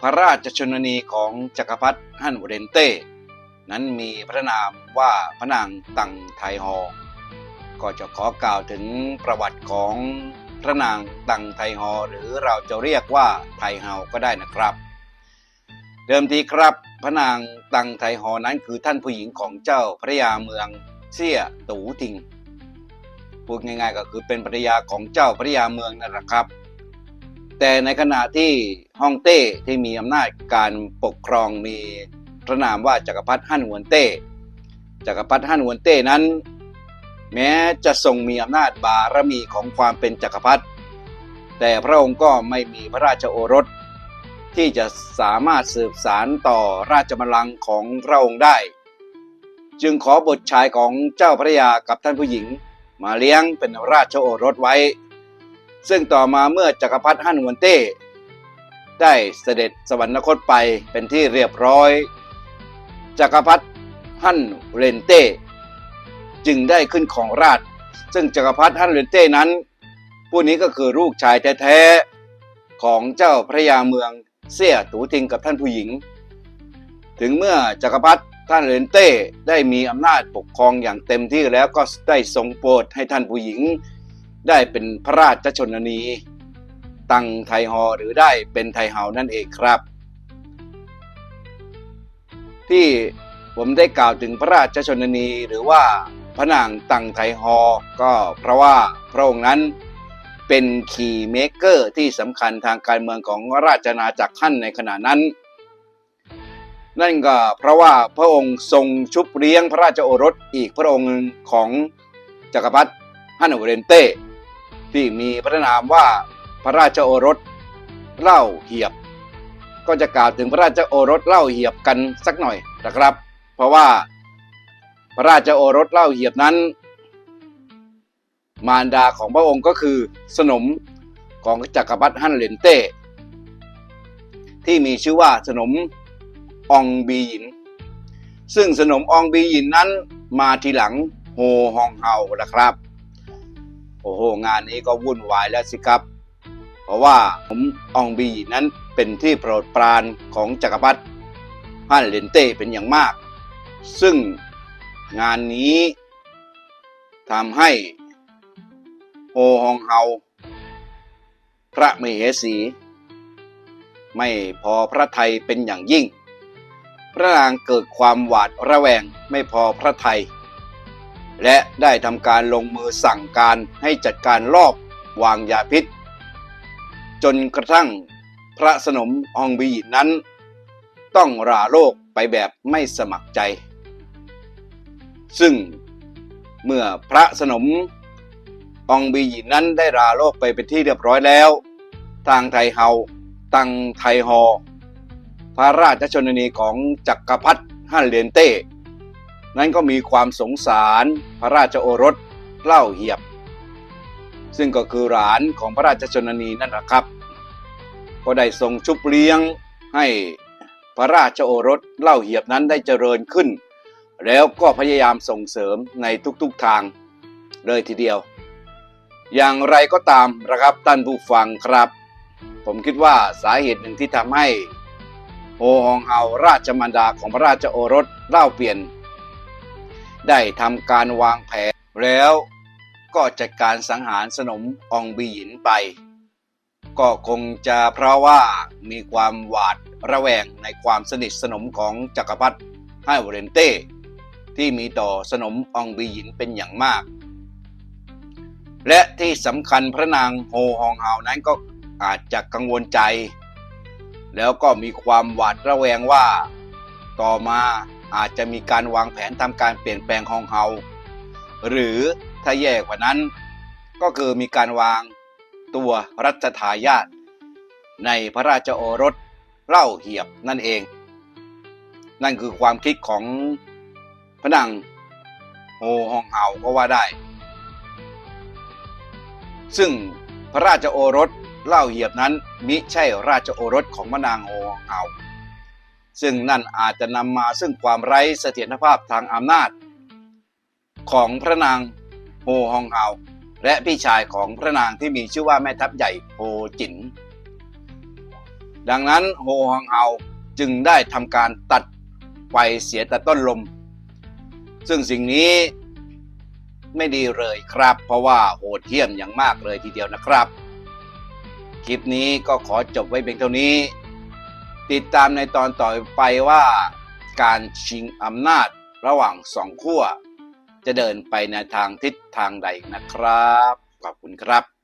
พระราชชนนีของจักรพรรดิฮั่นวเรนเต้ นั้นมีพระนามว่าพระนางตังไทฮอ ก็จะขอกล่าวถึงประวัติของพระนางตังไทฮอ หรือเราจะเรียกว่าไทเฮาก็ได้นะครับ เดิมทีครับ พระนางตังไทฮอนั้นคือท่านผู้หญิงของเจ้าพระยาเมืองเสี่ยตูทิงพูดง่ายๆก็คือเป็นภรรยาของเจ้าพระยาเมืองนั่นแหละครับ แต่ในขณะที่ฮ่องเต้ที่มีอำนาจการปกครองมีพระนามว่าจักรพรรดิฮั่นหวนเต้จักรพรรดิฮั่นหวนเต้นั้น แม้จะทรงมีอำนาจบารมีของความเป็นจักรพรรดิแต่พระองค์ก็ไม่มีพระราชโอรส ที่จะสามารถสืบสารต่อราชบัลลังก์ของพระองค์ได้ จึงขอบทชายของเจ้าพระยากับท่านผู้หญิง มาเลี้ยงเป็นราชโอรสไว้ ซึ่งต่อมาเมื่อจักรพรรดิฮั่นหวนเต้ ได้เสด็จสวรรคตไปเป็นที่เรียบร้อย จักรพรรดิฮั่นเรนเต้ จึงได้ขึ้นของราช ซึ่งจักรพรรดิฮั่นเรนเต้นั้น ผู้นี้ก็คือลูกชายแท้ๆของเจ้าพระยาเมืองเสี่ยตูทิงกับท่านผู้หญิง ถึงเมื่อจักรพรรดิท่านเรนเต้ได้มีอำนาจปกครองอย่างเต็มที่แล้วก็ได้ทรงโปรดให้ท่านผู้หญิง ได้เป็นพระราชชนนี ตังไทฮอหรือได้เป็นไทเฮานั่นเองครับ ที่ผมได้กล่าวถึงพระราชชนนีหรือว่าพระนางตังไทฮอ ก็เพราะว่าพระองค์นั้นเป็นคีย์เมกเกอร์ที่สำคัญทางการเมืองของราชอาจักรขั้นในขณะนั้น นั่นก็เพราะว่าพระองค์ทรงชุบเลี้ยงพระราชโอรสอีกพระองค์หนึ่งของจักรพรรดิฮันโอเรนเต้ ที่มีพระนามว่าพระราชโอรสเล่าเหียบ ก็จะกล่าวถึงพระราชโอรสเล่าเหียบกันสักหน่อยนะครับ เพราะว่าพระราชโอรสเล่าเหียบนั้น มารดาของพระองค์ก็คือสนมของจักรพรรดิฮั่นเหรนเต้ ที่มีชื่อว่าสนมอองบีหยิน ซึ่งสนมอองบีหยินนั้นมาทีหลังโฮฮองเฮานะครับ โอ้โห งานนี้ก็วุ่นวายแล้วสิครับ เพราะว่าผมอองบีนั้นเป็นที่โปรดปรานของจักรพรรดิฮั่นเหรนเต้เป็นอย่างมาก ซึ่งงานนี้ทำให้โฮฮองเฮาพระมเหสี ไม่พอพระไทยเป็นอย่างยิ่ง พระนางเกิดความหวาดระแวงไม่พอพระไทย และได้ทำการลงมือสั่งการให้จัดการรอบวางยาพิษ จนกระทั่งพระสนมอองบีนั้น ต้องราโลกไปแบบไม่สมัครใจ ซึ่งเมื่อพระสนมอองบีนั้นได้ราโลกไปเป็นที่เรียบร้อยแล้ว ทางไทเฮาตังไทฮอ พระราชชนนีของจักรพรรดิฮั่นเลียนเต้ นั้นก็มีความสงสารพระราชโอรสเล่าเหียบ ซึ่งก็คือหลานของพระราชชนนีนั่นแหละครับ ก็ได้ทรงชุบเลี้ยงให้พระราชโอรสเล่าเหียบนั้นได้เจริญขึ้น แล้วก็พยายามส่งเสริมในทุกๆทางเลยทีเดียว อย่างไรก็ตามนะครับท่านผู้ฟังครับ ผมคิดว่าสาเหตุหนึ่งที่ทำให้โฮฮองเฮาราชมารดาของพระราชโอรสเล่าเปลี่ยน ได้ทำการวางแผนแล้วก็จัดการสังหารสนมอองบีหยินไป ก็คงจะเพราะว่ามีความหวาดระแวงในความสนิทสนมของจักรพรรดิไฮวเรนเต้ที่มีต่อสนมอองบีหยินเป็นอย่างมาก และที่สำคัญพระนางโฮฮองเฮานั้นก็อาจจะกังวลใจ แล้วก็มีความหวาดระแวงว่าต่อมา อาจจะมีการวางแผนทำการเปลี่ยนแปลงฮองเฮาหรือถ้าแย่กว่านั้นก็คือมีการวางตัวรัชทายาทในพระราชโอรสเล่าเหียบนั่นเอง นั่นคือความคิดของพระนางโฮฮองเฮาก็ว่าได้ ซึ่งพระราชโอรสเล่าเหียบนั้นมิใช่ราชโอรสของพระนางโฮฮองเฮา ซึ่งนั่นอาจจะนำมาซึ่งความไร้เสถียรภาพทางอำนาจ ของพระนางโฮฮองเฮาและพี่ชายของพระนางที่มีชื่อว่าแม่ทัพใหญ่โฮจิน ดังนั้นโฮฮังเฮาจึงได้ทำการตัดไฟเสียแต่ต้นลม ซึ่งสิ่งนี้ไม่ดีเลยครับ เพราะว่าโหดเหี้ยมอย่างมากเลยทีเดียวนะครับ คลิปนี้ก็ขอจบไว้เพียงเท่านี้ ติดตามในตอนต่อไปว่าการชิงอำนาจระหว่างสองขั้วจะเดินไปในทางทิศทางใดนะครับ ขอบคุณครับ